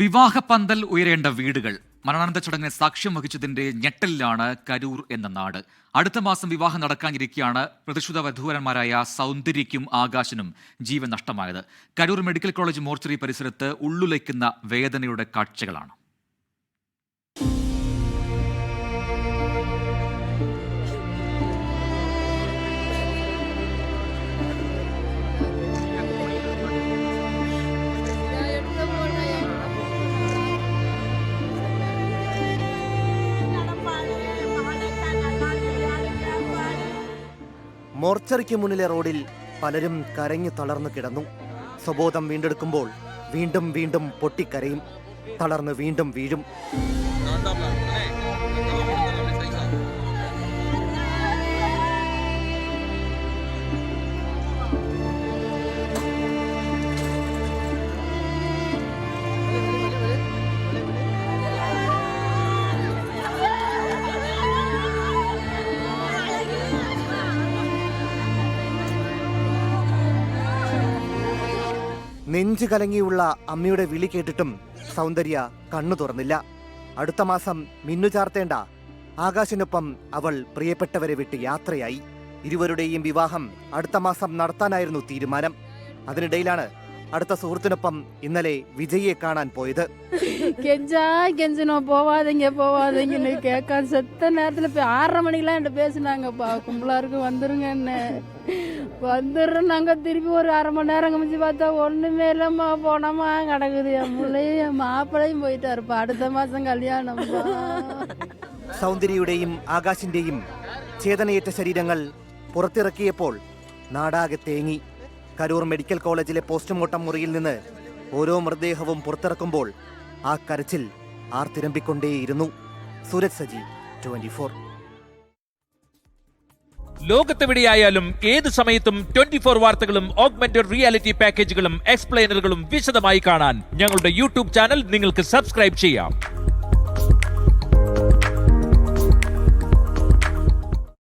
വിവാഹപന്തൽ ഉയരേണ്ട വീടുകൾ. മരണാനന്ദ ചടങ്ങിന് സാക്ഷ്യം വഹിച്ചതിന്റെ ഞെട്ടലിലാണ് കരൂർ എന്ന നാട്. അടുത്ത മാസം വിവാഹം നടക്കാനിരിക്കെയാണ് പ്രതിഷ്ഠിത വധൂവരന്മാരായ സൗന്ദര്യയ്ക്കും ആകാശനും ജീവൻ നഷ്ടമായത്. കരൂർ മെഡിക്കൽ കോളേജ് മോർച്ചറി പരിസരത്ത് ഉള്ളുലയ്ക്കുന്ന വേദനയുടെ കാഴ്ചകളാണ്. മോർച്ചറിക്ക് മുന്നിലെ റോഡിൽ പലരും കരഞ്ഞു തളർന്നു കിടന്നു. സ്വബോധം വീണ്ടെടുക്കുമ്പോൾ വീണ്ടും വീണ്ടും പൊട്ടിക്കരയും തളർന്ന് വീണ്ടും വീഴും. നെഞ്ചു കലങ്ങിയുള്ള അമ്മയുടെ വിളി കേട്ടിട്ടും സൗന്ദര്യ കണ്ണു തുറന്നില്ല. അടുത്ത മാസം മിന്നു ചാർത്തേണ്ട. ആകാശിനൊപ്പം അവൾ പ്രിയപ്പെട്ടവരെ വിട്ട് യാത്രയായി. ഇരുവരുടെയും വിവാഹം അടുത്ത മാസം നടത്താനായിരുന്നു തീരുമാനം. അതിനിടയിലാണ് അടുത്ത സുഹൃത്തിനൊപ്പം ഇന്നലെ വിജയിയെ കാണാൻ പോയത് கெஞ்சா கெஞ்சணும் போவாதீங்க போவாதீங்கன்னு கேட்காது செத்த நேரத்தில் போய் ஆறரை மணிக்கெலாம் என்கிட்ட பேசினாங்கப்பா கும்பலாருக்கு வந்துருங்க என்ன வந்துடுறோம் நாங்கள் திருப்பி ஒரு அரை மணி நேரம் கழிச்சு பார்த்தா ஒன்றுமே இல்லைம்மா போனோமா கிடக்குது என் பிள்ளையும் என் மாப்பிள்ளையும் போயிட்டாருப்பா அடுத்த மாதம் கல்யாணம்ப்பா സൗന്ദര്യയുടെയും ആകാശിന്റെയും ചേതനയേറ്റ ശരീരങ്ങൾ പുറത്തിറക്കിയപ്പോൾ നാടാകെ തേങ്ങി കരൂർ മെഡിക്കൽ കോളേജിലെ പോസ്റ്റ്മോർട്ടം മുറിയിൽ നിന്ന് ഓരോ മൃതദേഹവും പുറത്തിറക്കുമ്പോൾ ആ കരച്ചിൽ ആർത്തിരമ്പിക്കൊണ്ടേയിരുന്നു സുരജ് സജി ട്വന്റി ഫോർ. ലോകത്തെവിടെയായാലും ഏത് സമയത്തും ട്വന്റി ഫോർ വാർത്തകളും ഓഗ്മെന്റഡ് റിയാലിറ്റി പാക്കേജുകളും എക്സ്പ്ലെയിനറുകളും വിശദമായി കാണാൻ ഞങ്ങളുടെ യൂട്യൂബ് ചാനൽ നിങ്ങൾക്ക് സബ്സ്ക്രൈബ് ചെയ്യാം.